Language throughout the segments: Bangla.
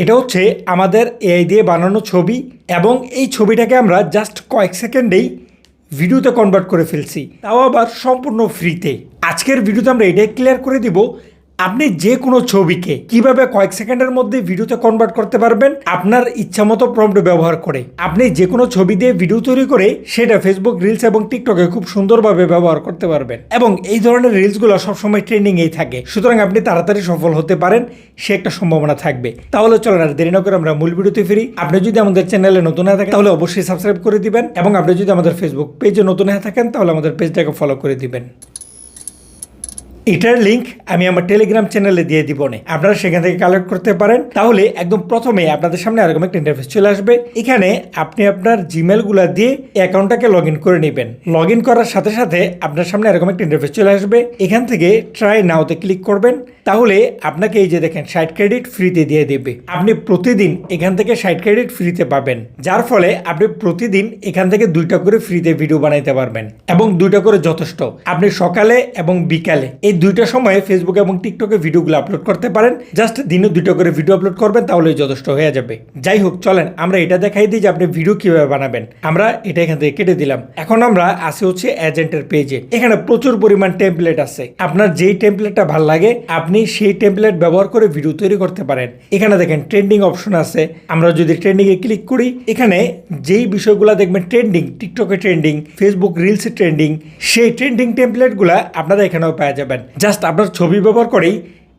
এটা হচ্ছে আমাদের এআই দিয়ে বানানো ছবি এবং এই ছবিটাকে আমরা জাস্ট কয়েক সেকেন্ডেই ভিডিওতে কনভার্ট করে ফেলছি। তাও আবার সম্পূর্ণ ফ্রিতে আজকের ভিডিওতে আমরা এটাই ক্লিয়ার করে দিব আপনি যে কোনো ছবিকে কীভাবে কয়েক সেকেন্ডের মধ্যে ভিডিওতে কনভার্ট করতে পারবেন, আপনার ইচ্ছা মতো প্রম্পট ব্যবহার করে। আপনি যে কোনো ছবি দিয়ে ভিডিও তৈরি করে সেটা ফেসবুক রিলস এবং টিকটকে খুব সুন্দরভাবে ব্যবহার করতে পারবেন। এবং এই ধরনের রিলসগুলো সবসময় ট্রেন্ডিংয়েই থাকে। সুতরাং আপনি তাড়াতাড়ি সফল হতে পারেন, সে একটা সম্ভাবনা থাকবে। তাহলে চলেন আর দেরি না করে আমরা মূল ভিডিওতে ফিরি। আপনি যদি আমাদের চ্যানেলে নতুন হয়ে থাকেন, তাহলে অবশ্যই সাবস্ক্রাইব করে দিবেন এবং আপনি যদি আমাদের ফেসবুক পেজে নতুন হয়ে থাকেন, তাহলে আমাদের পেজটাকে ফলো করে দিবেন। এটার লিংক আমি আমার টেলিগ্রাম চ্যানেলে দিয়ে দিব না। আপনারা সেখান থেকে কালেক্ট করতে পারেন। তাহলে একদম প্রথমে আপনাদের সামনে এরকম একটা ইন্টারফেস চলে আসবে। এখানে আপনি আপনার জিমেলগুলো দিয়ে অ্যাকাউন্টটাকে লগ ইন করে নেবেন। লগ ইন করার সাথে সাথে আপনার সামনে এরকম একটা ইন্টারফেস চলে আসবে। এখান থেকে ট্রাই নাওতে ক্লিক করবেন। তাহলে আপনাকে এই যে দেখেন ষাট ক্রেডিট ফ্রিতে দিয়ে দেবে। আপনি প্রতিদিন এখান থেকে ষাট ক্রেডিট ফ্রিতে পাবেন। যার ফলে আপনি প্রতিদিন এখান থেকে দুইটা করে ফ্রিতে ভিডিও বানাইতে পারবেন। এবং দুইটা করে যথেষ্ট। আপনি সকালে এবং বিকালে। এই দুইটা সময়ে ফেসবুক এবং টিকটকে ভিডিওগুলো আপলোড করতে পারেন। জাস্ট দিনে দুটো করে ভিডিও আপলোড করবেন, তাহলে যথেষ্ট হয়ে যাবে। যাই হোক, চলেন, আমরা এটা দেখাই দিই যে আপনি ভিডিও কীভাবে বানাবেন। আমরা এটা এখান থেকে কেটে দিলাম। এখন আমরা আসি হচ্ছে এজেন্টের পেজে এখানে প্রচুর পরিমাণ টেমপ্লেট আছে। আপনার যেই টেমপ্লেটটা ভালো লাগে, আপনি সেই টেমপ্লেট ব্যবহার করে ভিডিও তৈরি করতে পারেন। এখানে দেখেন ট্রেন্ডিং অপশন আছে। আমরা যদি ট্রেন্ডিং এ ক্লিক করি, এখানে যেই বিষয়গুলো দেখবেন ট্রেন্ডিং টিকটকে ট্রেন্ডিং ফেসবুক রিলসে ট্রেন্ডিং সেই ট্রেন্ডিং টেমপ্লেটগুলো আপনারা এখানেও পাওয়া যাবেন। জাস্ট আপনার ছবি ব্যবহার করেই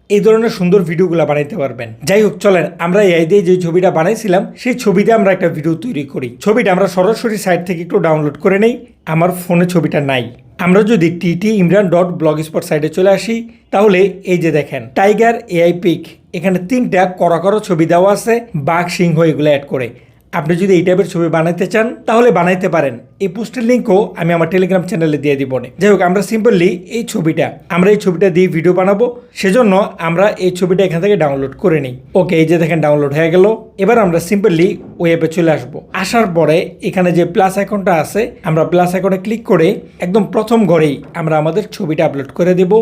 এই ধরনের সুন্দর ভিডিওগুলো বানাইতে পারবেন। যাই হোক, চলেন, আমরা এই দিয়ে যে ছবিটা বানাইছিলাম, সেই ছবিতে আমরা একটা ভিডিও তৈরি করি। ছবিটা আমরা সরাসরি সাইট থেকে একটু ডাউনলোড করে নেই, আমার ফোনে ছবিটা নাই। আমরা যদি TT Imran dot blog spot সাইটে চলে আসি, তাহলে এই যে দেখেন, টাইগার এআই পিক, এখানে তিনটা করা করা ছবি দেওয়া আছে, বাঘ সিংহ এগুলো অ্যাড করে। আপনি যদি এই টাইপের ছবি বানাইতে চান, তাহলে বানাইতে পারেন। এই পোস্টের লিঙ্কও আমি আমার টেলিগ্রাম চ্যানেলে দিয়ে দিব। যাই হোক, আমরা সিম্পলি এই ছবিটা, আমরা এই ছবিটা দিয়ে ভিডিও বানাবো। সেজন্য আমরা এই ছবিটা এখান থেকে ডাউনলোড করে নিই। ওকে এই যে দেখেন ডাউনলোড হয়ে গেল। এবার আমরা সিম্পলি ওয়েবে চলে আসব। আসার পরে এখানে যে প্লাস আইকনটা আছে, আমরা প্লাস আইকনে ক্লিক করে একদম প্রথম ঘরেই আমরা আমাদের ছবিটা আপলোড করে দেব।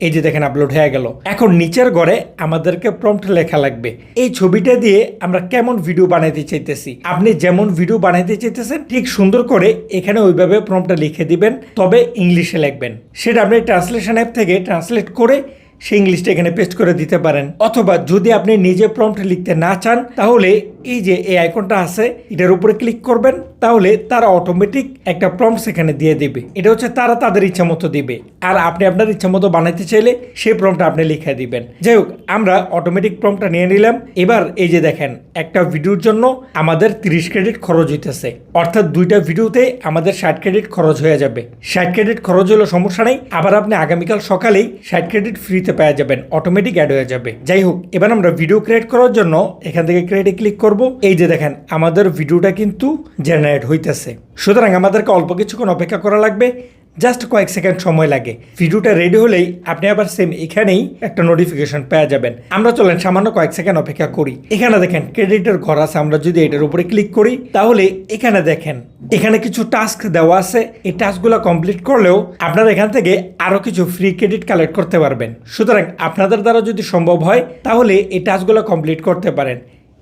এই যে দেখেন আপলোড হয়ে গেল। এখন নিচের গড়ে আমাদেরকে প্রম্পট লেখা লাগবে। এই ছবিটা দিয়ে আমরা কেমন ভিডিও বানাইতে চাইতেছি? আপনি যেমন ভিডিও বানাইতে চাইতেছেন, ঠিক সুন্দর করে এখানে ওইভাবে প্রম্পটটা লিখে দিবেন, তবে ইংলিশে লিখবেন। সেটা আপনি ট্রান্সলেশন অ্যাপ থেকে ট্রান্সলেট করে সেই ইংলিশটা এখানে পেস্ট করে দিতে পারেন। অথবা যদি আপনি নিজে প্রম্পট লিখতে না চান, তাহলে এই যে এই আইকনটা আছে, এটার উপরে ক্লিক করবেন, তাহলে তারা অটোমেটিক একটা প্রম্পট সেখানে দিয়ে দেবে। এটা হচ্ছে তারা তাদের ইচ্ছা মতো দিবে। আর আপনি আপনার ইচ্ছা মতো বানাইতে চাইলে সেই প্রম্পটটা আপনি লিখে দিবেন। যাই হোক, আমরা অটোমেটিক প্রম্পটটা নিয়ে নিলাম। এবার এই যে দেখেন, একটা ভিডিওর জন্য আমাদের তিরিশ ক্রেডিট খরচ হইতেছে। অর্থাৎ দুইটা ভিডিওতে আমাদের ষাট ক্রেডিট খরচ হয়ে যাবে। ষাট ক্রেডিট খরচ হলো সমস্যা নেই। আবার আপনি আগামীকাল সকালেই ষাট ক্রেডিট ফ্রিতে পেয়ে যাবেন অটোমেটিক অ্যাড হয়ে যাবে। যাই হোক, এবার আমরা ভিডিও ক্রিয়েট করার জন্য এখান থেকে ক্রিয়েটে ক্লিক করব। এই যে দেখেন, আমাদের ভিডিওটা কিন্তু জেনারেট হইতেছে। সুতরাং আমাদেরকে অল্প কিছুক্ষণ অপেক্ষা করা লাগবে। জাস্ট কয়েক সেকেন্ড সময় লাগে। ভিডিওটা রেডি হলেই আপনি আবার সেম এখানেই একটা নোটিফিকেশন পেয়ে যাবেন। আমরা চলেন সামান্য কয়েক সেকেন্ড অপেক্ষা করি। এখানে দেখেন ক্রেডিটের ঘর আছে, আমরা যদি এটার উপরে ক্লিক করি, তাহলে এখানে দেখেন, এখানে কিছু টাস্ক দেওয়া আছে। এই টাস্কগুলো কমপ্লিট করলেও আপনারা এখান থেকে আরও কিছু ফ্রি ক্রেডিট কালেক্ট করতে পারবেন। সুতরাং আপনাদের দ্বারা যদি সম্ভব হয়, তাহলে এই টাস্কগুলো কমপ্লিট করতে পারেন।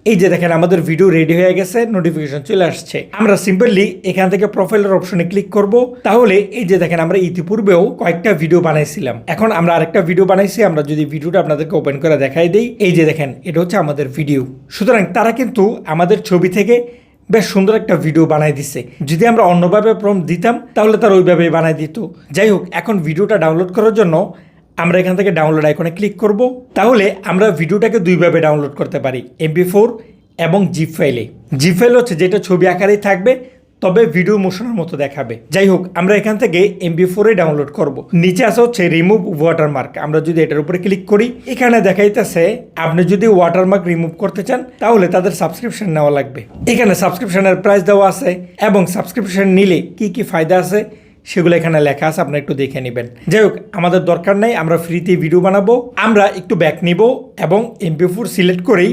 এই যে দেখেন, আমাদের ভিডিও রেডি হয়ে গেছে নোটিফিকেশন চলে আসছে। আমরা সিম্পলি এখান থেকে প্রোফাইলের অপশনে ক্লিক করব। তাহলে এই যে দেখেন, আমরা ইতিপূর্বেও কয়েকটা ভিডিও বানাইছিলাম। এখন আমরা আরেকটা ভিডিও বানাইছি, আমরা যদি ভিডিওটা আপনাদেরকে ওপেন করে দেখাই দিই। এই যে দেখেন, এটা হচ্ছে আমাদের ভিডিও সুতরাং তারা কিন্তু আমাদের ছবি থেকে বেশ সুন্দর একটা ভিডিও বানাই দিচ্ছে যদি আমরা অন্যভাবে প্রম দিতাম, তাহলে তার ওইভাবে বানাই দিত। যাই হোক, এখন ভিডিওটা ডাউনলোড করার জন্য আমরা এখান থেকে ডাউনলোড আইকনে ক্লিক করব। তাহলে আমরা ভিডিওটাকে দুইভাবে ডাউনলোড করতে পারি এমপি ফোর এবং জিপ ফাইলে জিপ ফাইল হচ্ছে যেটা ছবি আকারেই থাকবে, তবে ভিডিও মোশনের মতো দেখাবে। যাই হোক, আমরা এখান থেকে এমবি ফোরে ডাউনলোড করব। নিচে আসা হচ্ছে রিমুভ ওয়াটারমার্ক আমরা যদি এটার উপরে ক্লিক করি, এখানে দেখাইতেছে, আপনি যদি ওয়াটারমার্ক রিমুভ করতে চান, তাহলে তাদের সাবস্ক্রিপশন নেওয়া লাগবে। এখানে সাবস্ক্রিপশনের প্রাইস দেওয়া আছে, এবং সাবস্ক্রিপশন নিলে কি কি ফায়দা আছে সেগুলো এখানে লেখা আছে, আপনারা একটু দেখে নেবেন। যাই হোক, আমাদের দরকার নাই, আমরা ফ্রিতে ভিডিও বানাবো, আমরা একটু ব্যাক নিব এবং এমপি ফোর সিলেক্ট করেই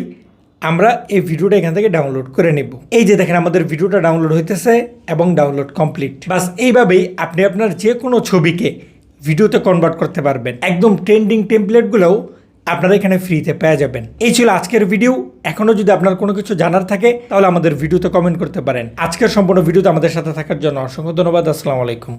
আমরা এই ভিডিওটা এখান থেকে ডাউনলোড করে নেব। এই যে দেখেন, আমাদের ভিডিওটা ডাউনলোড হইতেছে এবং ডাউনলোড কমপ্লিট বাস, এইভাবেই আপনি আপনার যে কোনো ছবিকে ভিডিওতে কনভার্ট করতে পারবেন। একদম ট্রেন্ডিং টেমপ্লেটগুলোও আপনারা এখানে ফ্রিতে পেয়ে যাবেন। এই ছিল আজকের ভিডিও এখনও যদি আপনার কোনো কিছু জানার থাকে, তাহলে আমাদের ভিডিওতে কমেন্ট করতে পারেন। আজকের সম্পূর্ণ ভিডিওতে আমাদের সাথে থাকার জন্য অসংখ্য ধন্যবাদ। আসসালামু আলাইকুম।